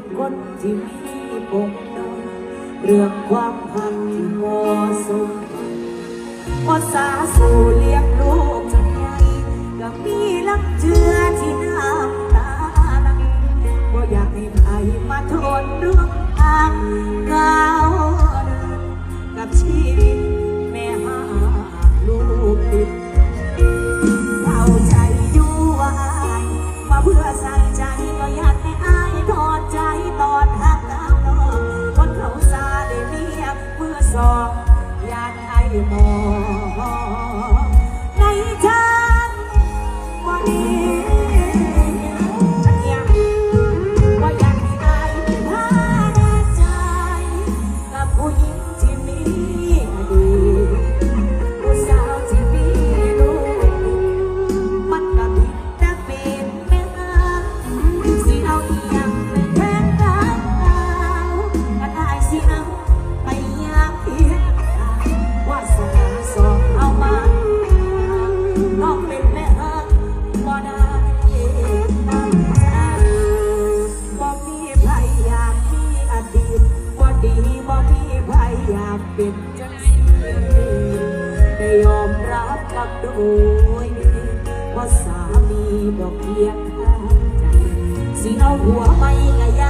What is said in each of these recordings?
็นคนที่มีปกดอยเรื่องความพักที่เหมาะสมภาสาสู่เลี้ยงลูกจังไงก็มีลักเจือที่น่า ว่ฮักพี่มีไอยากมีอดีตบ่ดีบ่มีไอยากเป็นจังซี่ได้ยอมรับกับโดยว่าสามีบ่เพียงแค่งใจสิเอาหัวไปกะยา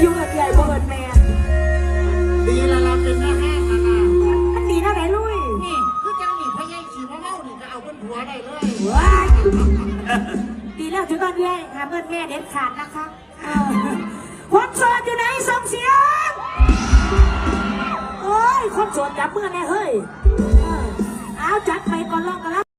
อยู่กับใหญ่บิร์ดแม่ดีละเราเป็นแม่ห้างนะนะมันดีนะแม่ลุยนี่คือจังหนีพ่อยี่ขี่พ่อเล่านี่ก็เอาเป็นผัวได้เลยดีแล้วถึงก่อนเลยหาเบิร์ดแม่เด็ดขาดนะคะคนโสดอยู่ไหนส่งเสียงโอ้ยคนโสดจับเมื่อไงเฮ้ยเอาจัดไปก่อนลอกกันละ